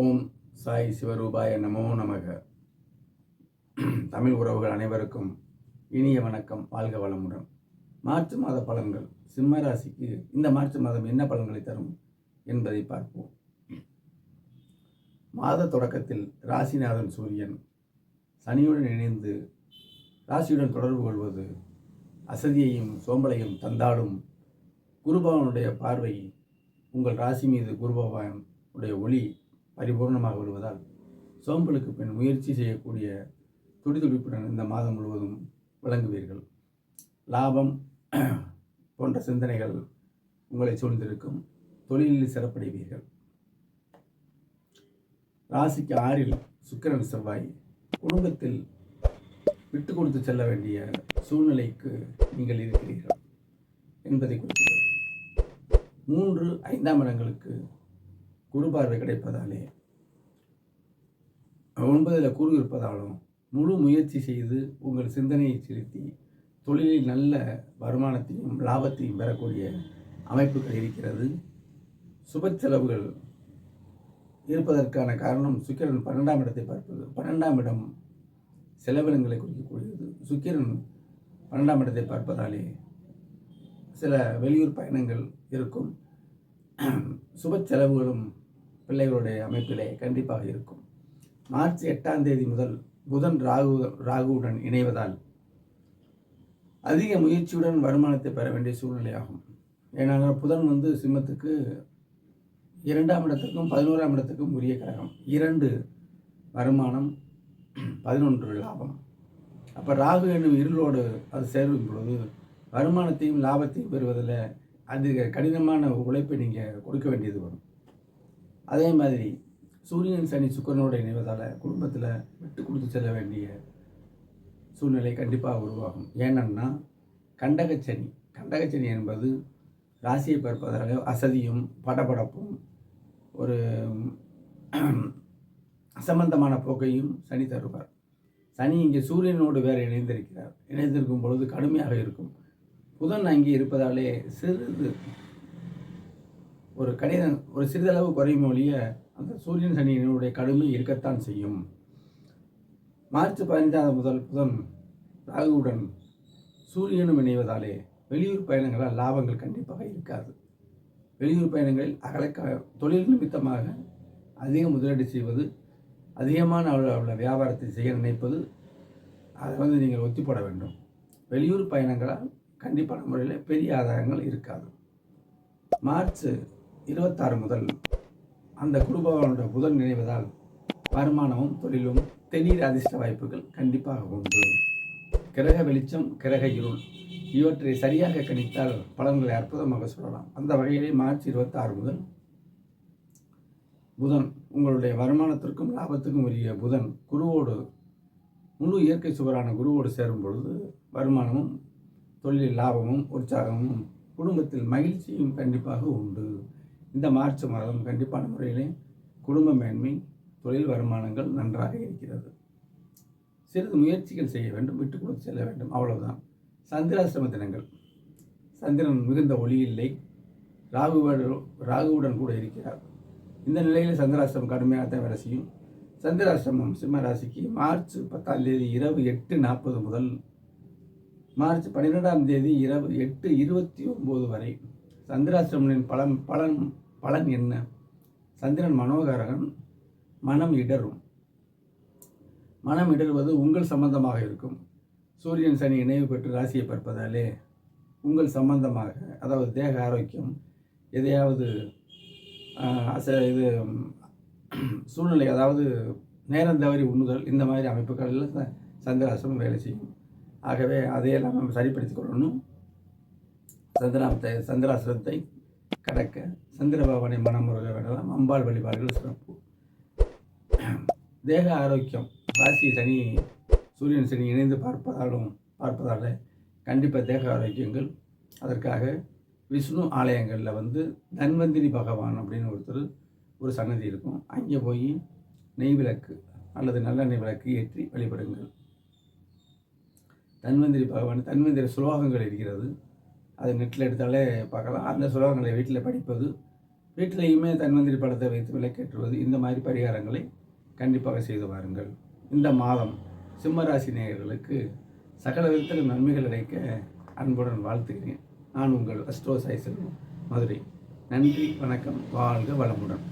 ஓம் சாய் சிவரூபாய நமோ நமக. தமிழ் உறவுகள் அனைவருக்கும் இனிய வணக்கம் வாழ்க வளமுடன். மார்ச் மாத பலன்கள். சிம்ம ராசிக்கு இந்த மார்ச் மாதம் என்ன பலன்களை தரும் என்பதை பார்ப்போம். மாத தொடக்கத்தில் ராசிநாதன் சூரியன் சனியுடன் இணைந்து ராசியுடன் தொடர்பு கொள்வது அசதியையும் சோம்பலையும் தந்தாடும் குருபவனுடைய பார்வை உங்கள் ராசி மீது குருபகவான் உடைய ஒளி பரிபூர்ணமாக வருவதால் சோம்பலுக்கு பின் முயற்சி செய்யக்கூடிய துடிதுடிப்புடன் இந்த மாதம் முழுவதும் விளங்குவீர்கள். லாபம் போன்ற சிந்தனைகள் உங்களை சூழ்ந்திருக்கும். தொழிலில் சிறப்படைவீர்கள். ராசிக்கு ஆறில் சுக்கிரன் செவ்வாய் குடும்பத்தில் விட்டு கொடுத்து செல்ல வேண்டிய சூழ்நிலைக்கு நீங்கள் இருக்கிறீர்கள் என்பதை குறிக்கிறது மூன்று ஐந்தாம் இடங்களுக்கு குரு பார்வை கிடைப்பதாலே. ஒன்பதில் குரு இருப்பதாலும் முழு முயற்சி செய்து உங்கள் சிந்தனையை செலுத்தி தொழிலில் நல்ல வருமானத்தையும் லாபத்தையும் பெறக்கூடிய அமைப்புகள் இருக்கிறது. சுப செலவுகள் இருப்பதற்கான காரணம் சுக்கிரன் பன்னெண்டாம் இடத்தை பார்ப்பது. பன்னெண்டாம் இடம் செலவினங்களை குறிக்கக்கூடியது. சுக்கிரன் பன்னெண்டாம் இடத்தை பார்ப்பதாலே சில வெளியூர் பயணங்கள் இருக்கும். சுப செலவுகளும் பிள்ளைகளுடைய அமைப்பிலே கண்டிப்பாக இருக்கும். மார்ச் எட்டாம் தேதி முதல் புதன் ராகு ராகுவுடன் இணைவதால் அதிக முயற்சியுடன் வருமானத்தை பெற வேண்டிய சூழ்நிலையாகும். ஏன்னா புதன் வந்து சிம்மத்துக்கு இரண்டாம் இடத்துக்கும் பதினோராம் இடத்துக்கும் உரிய கிரகம். இரண்டு வருமானம் பதினொன்று லாபம். அப்போ ராகு என்னும் இருளோடு அது சேரும் பொழுது வருமானத்தையும் லாபத்தையும் பெறுவதில் அதிக கடினமான உழைப்பை நீங்கள் கொடுக்க வேண்டியது வரும். அதே மாதிரி சூரியன் சனி சுக்கரனோடு இணைவதால் குடும்பத்தில் விட்டு கொடுத்து செல்ல வேண்டிய சூழ்நிலை கண்டிப்பாக உருவாகும். ஏனென்னா கண்டகச்சனி கண்டகச்சனி என்பது ராசியை பார்ப்பதால் அசதியும் படபடப்பும் ஒரு அசம்பந்தமான போக்கையும் சனி தருவார். சனி இங்கே சூரியனோடு வேறு இணைந்திருக்கிறார். இணைந்திருக்கும் பொழுது கடுமையாக இருக்கும். புதன் அங்கே இருப்பதாலே சிறிது ஒரு கடிதம் ஒரு சிறிதளவு குறையும் ஒழிய அந்த சூரியன் சனியினுடைய கடுமை இருக்கத்தான் செய்யும். மார்ச் பதினைஞ்சாம் முதல் புதன் ராகுவுடன் சூரியனும் இணைவதாலே வெளியூர் பயணங்களால் லாபங்கள் கண்டிப்பாக இருக்காது. வெளியூர் பயணங்களில் அகலக்க தொழில் நிமித்தமாக அதிக முதலீடு செய்வது அதிகமான அளவில் வியாபாரத்தை செய்ய நினைப்பது அதை வந்து நீங்கள் ஒத்தி போட வேண்டும். வெளியூர் பயணங்களால் கண்டிப்பான முறையில் பெரிய ஆதாயங்கள் இருக்காது. மார்ச் இருபத்தாறு முதல் அந்த குடும்பங்களோட புதன் நினைவதால் வருமானமும் தொழிலும் திடீர் அதிர்ஷ்ட வாய்ப்புகள் கண்டிப்பாக உண்டு. கிரக வெளிச்சம் கிரக இருள் இவற்றை சரியாக கணித்தால் பலன்களை அற்புதமாக சொல்லலாம். அந்த வகையிலே மார்ச் இருபத்தாறு முதல் புதன் உங்களுடைய வருமானத்திற்கும் லாபத்துக்கும் உரிய புதன் குருவோடு முழு இயற்கை சுவரான குருவோடு சேரும் பொழுது வருமானமும் தொழிலில் லாபமும் உற்சாகமும் குடும்பத்தில் மகிழ்ச்சியும் கண்டிப்பாக உண்டு. இந்த மார்ச் மாதம் கண்டிப்பான முறையிலே குடும்ப மேன்மை தொழில் வருமானங்கள் நன்றாக இருக்கிறது. சிறிது முயற்சிகள் செய்ய வேண்டும் விட்டு கொடுத்து செல்ல வேண்டும் அவ்வளவுதான். சந்திராசிரம தினங்கள். சந்திரன் மிகுந்த ஒளி இல்லை ராகுவோடு ராகுவுடன் கூட இருக்கிறார். இந்த நிலையில் சந்திராசிரமம் கடுமையாக தான் வேலை செய்யும். சந்திராசிரமம் சிம்ம ராசிக்கு மார்ச் பத்தாம் தேதி இரவு எட்டு நாற்பது முதல் மார்ச் பன்னிரெண்டாம் தேதி இரவு எட்டு இருபத்தி ஒம்பது வரை. சந்திராசிரமனின் பலம் பலன் பலன் என்ன? சந்திரன் மனோகரகன் மனம் இடரும். மனம் இடர்வது உங்கள் சம்பந்தமாக இருக்கும். சூரியன் சனி இணைவு பெற்று ராசியை பார்ப்பதாலே உங்கள் சம்பந்தமாக அதாவது தேக ஆரோக்கியம் எதையாவது அச இது சூழ்நிலை அதாவது நேரம் தவறி உண்ணுதல் இந்த மாதிரி அமைப்புகளில் சந்திராசிரமம் வேலை செய்யும். ஆகவே அதையெல்லாம் நம்ம சரிப்படுத்திக் கொள்ளணும். சந்திராமத்தை சந்திராசிரத்தை கடக்க சந்திர பகவானை மனமுருக வேண்டலாம் அம்பாள் வழிபாடுகள் சிறப்பு. தேக ஆரோக்கியம். ராசி சனி சூரியன் சனி இணைந்து பார்ப்பதாலும் பார்ப்பதால் கண்டிப்பாக தேக ஆரோக்கியங்கள். அதற்காக விஷ்ணு ஆலயங்களில் வந்து தன்வந்திரி பகவான் அப்படின்னு ஒருத்தர் ஒரு சன்னதி இருக்கும். அங்கே போய் நெய் விளக்கு அல்லது நல்லெண்ணெய் விளக்கு ஏற்றி வழிபடுங்கள். தன்வந்திரி பகவான் தன்வந்திரி சுலோகங்கள் இருக்கிறது. அது நெட்டில் எடுத்தாலே பார்க்கலாம். அந்த சுலோகங்களை வீட்டில் படிப்பது வீட்டிலையுமே தன்வந்திரி படத்தை வைத்து விளக்கேற்றுவது இந்த மாதிரி பரிகாரங்களை கண்டிப்பாக செய்து வாருங்கள். இந்த மாதம் சிம்மராசி நேயர்களுக்கு சகல விதத்தில் நன்மைகள் கிடைக்க அன்புடன் வாழ்த்துகிறேன். நான் உங்கள் அஸ்ட்ரோ சாய் செல்வம் மதுரை. நன்றி வணக்கம் வாழ்க வளமுடன்.